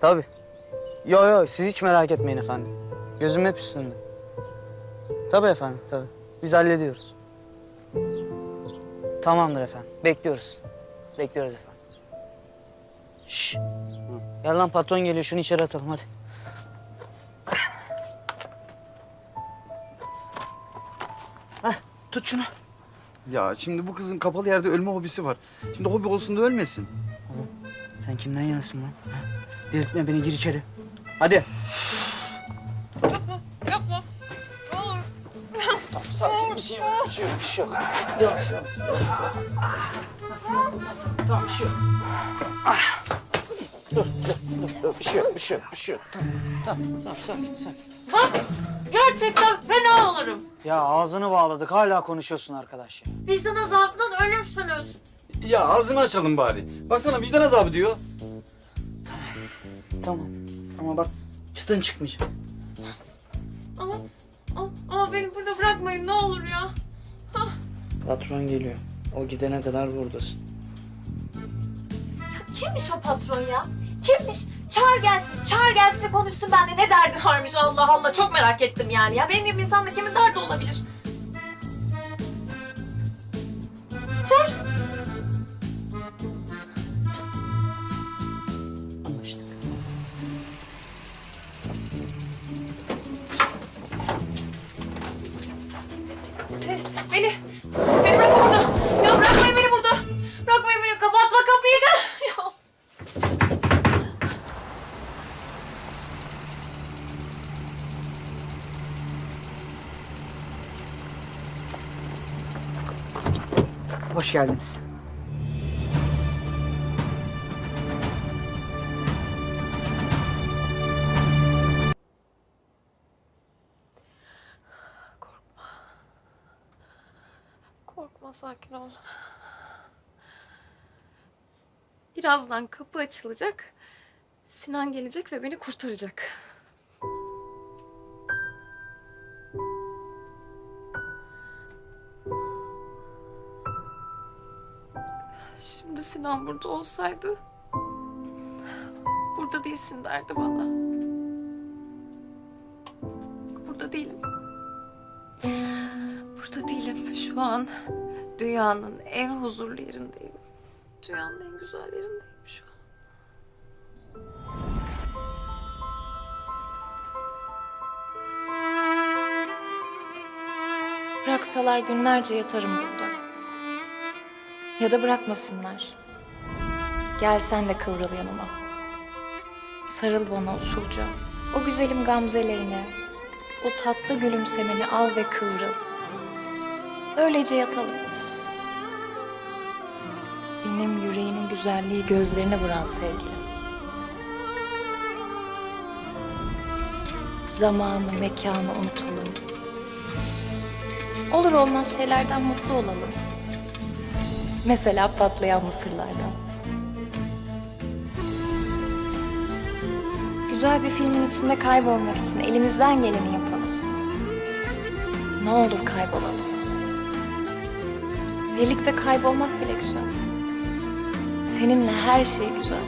Tabii. Yo yo siz hiç merak etmeyin efendim. Gözüm hep üstünde. Tabii efendim tabii. Biz hallediyoruz. Tamamdır efendim. Bekliyoruz. Bekliyoruz efendim. Şş. Gel lan patron geliyor. Şunu içeri atalım hadi. Heh, tut şunu. Ya şimdi bu kızın kapalı yerde ölme hobisi var. Şimdi hobi olsun da ölmesin. Sen kimden yanasın lan? Ha? Delirtme beni gir içeri. Hadi. Yapma, yapma. Ne olur. Tamam sakin bir şey yok. Bir şey yok. Bir şey yok. Yok yok. Tamam bir şey yok. Ah. Dur, dur, dur, dur. Bir şey yok, bir şey yok, bir şey yok. Tamam, tamam, tamam. Sakin, sakin. Bak, gerçekten fena olurum. Ya ağzını bağladık. Hala konuşuyorsun arkadaş ya. Vicdan azabından ölürsünüz. Ya ağzını açalım bari. Baksana vicdan azabı diyor. Tamam. Ama bak çıtın çıkmayacak. Ama, ama, ama beni burada bırakmayın ne olur ya. Patron geliyor. O gidene kadar buradasın. Kimmiş o patron ya? Kimmiş? Çağır gelsin, çağır gelsin de konuşsun benimle. Ne derdi varmış Allah Allah. Çok merak ettim yani ya. Benim gibi insanla kimin derdi olabilir? Hoş geldiniz. Korkma, sakin ol. Birazdan kapı açılacak. Sinan gelecek ve beni kurtaracak. Sinan burada olsaydı... Burada değilsin derdi bana. Burada değilim. Burada değilim. Şu an dünyanın en huzurlu yerindeyim. Dünyanın en güzel yerindeyim şu an. Bıraksalar günlerce yatarım burada. Ya da bırakmasınlar. Gel sen de kıvrıl yanıma. Sarıl bana usulca. O güzelim gamzelerini, o tatlı gülümsemeni al ve kıvrıl. Öylece yatalım. Benim yüreğinin güzelliği gözlerine vuran sevgilim. Zamanı, mekanı unutalım. Olur olmaz şeylerden mutlu olalım. Mesela patlayan mısırlardan. Güzel bir filmin içinde kaybolmak için elimizden geleni yapalım. Ne olur kaybolalım. Birlikte kaybolmak bile güzel. Seninle her şey güzel.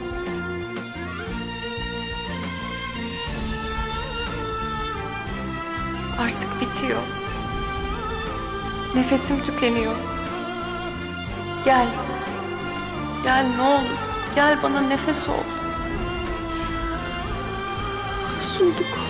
Artık bitiyor. Nefesim tükeniyor. Gel. Gel ne olur. Gel bana nefes ol. কিন্তু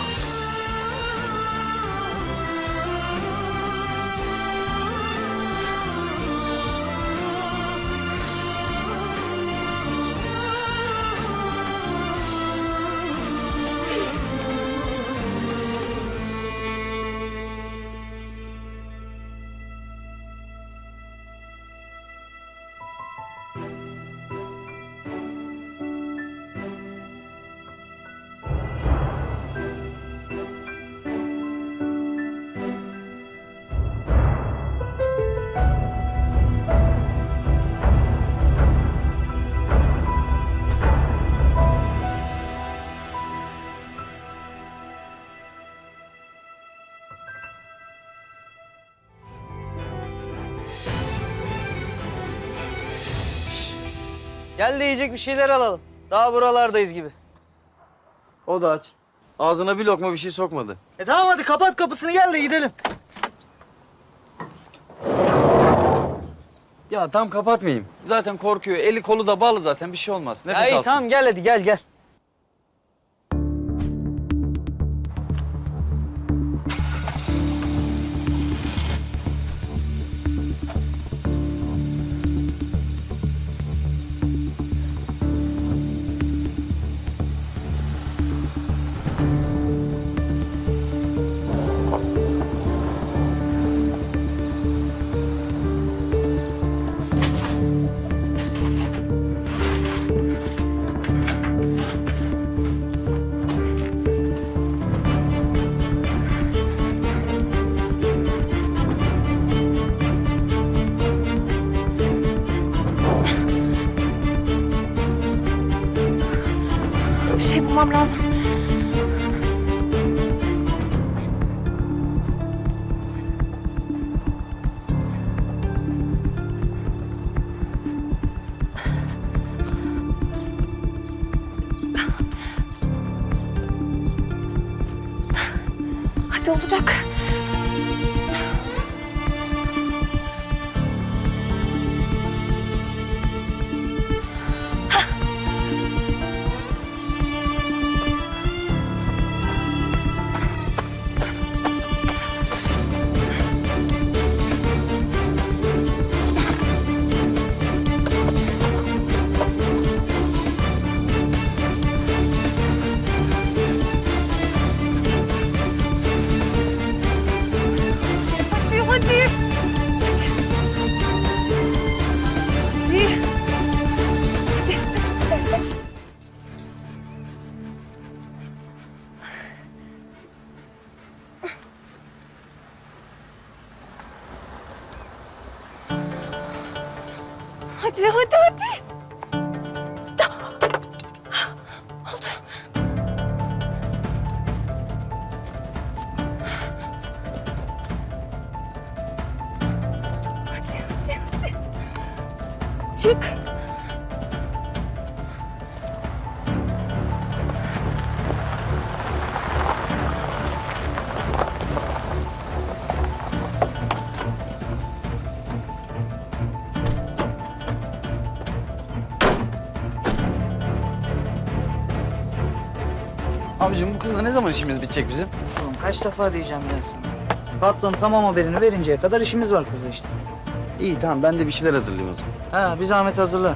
Gel de yiyecek bir şeyler alalım. Daha buralardayız gibi. O da aç. Ağzına bir lokma bir şey sokmadı. E tamam hadi kapat kapısını gel de gidelim. Ya tam kapatmayayım. Zaten korkuyor. Eli kolu da bağlı zaten. Bir şey olmaz. Nefes Ya iyi alsın. tamam gel hadi gel gel. Olacak. Hadi hadi hadi. Oldu. Hadi hadi hadi. Çık. Abicim bu kızla ne zaman işimiz bitecek bizim? Oğlum kaç defa diyeceğim ben sana. Patron tamam haberini verinceye kadar işimiz var kızla işte. İyi tamam ben de bir şeyler hazırlayayım o zaman. Ha bir zahmet hazırla.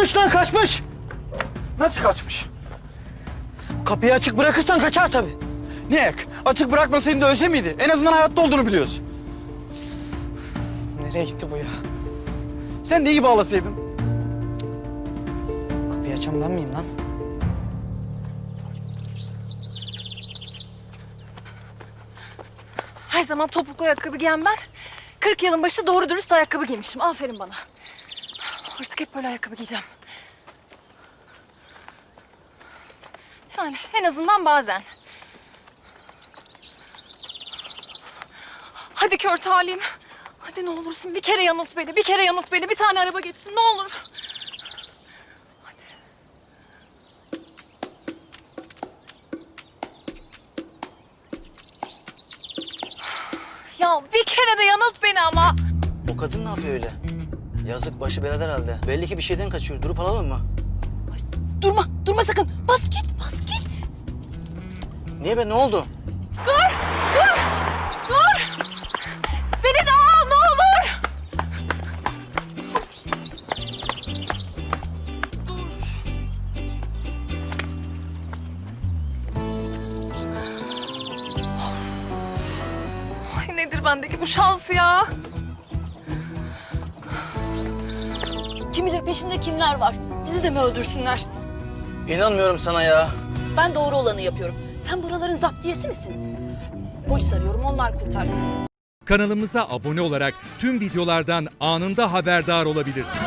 Kaçmış lan kaçmış. Nasıl kaçmış? Kapıyı açık bırakırsan kaçar tabii. Niye? Açık bırakmasaydın da ölse miydi? En azından hayatta olduğunu biliyoruz. Nereye gitti bu ya? Sen de iyi bağlasaydın. Kapıyı açan ben miyim lan? Her zaman topuklu ayakkabı giyen ben. 40 yılın başı doğru dürüst ayakkabı giymişim. Aferin bana. Artık hep böyle ayakkabı giyeceğim. Yani en azından bazen. Hadi kör talim. Hadi ne olursun bir kere yanılt beni. Bir kere yanılt beni. Bir tane araba geçsin ne olur. Ya bir kere de yanılt beni ama. O kadın ne yapıyor öyle? Yazık başı belada herhalde. Belli ki bir şeyden kaçıyor. Durup alalım mı? Durma, durma sakın. Bas git, bas git. Niye be ne oldu? Dur! Beni de al ne olur! Dur. Ay nedir bendeki bu şans ya? Kim bilir peşinde kimler var? Bizi de mi öldürsünler? İnanmıyorum sana ya. Ben doğru olanı yapıyorum. Sen buraların zaptiyesi misin? Polis arıyorum, onlar kurtarsın. Kanalımıza abone olarak tüm videolardan anında haberdar olabilirsiniz.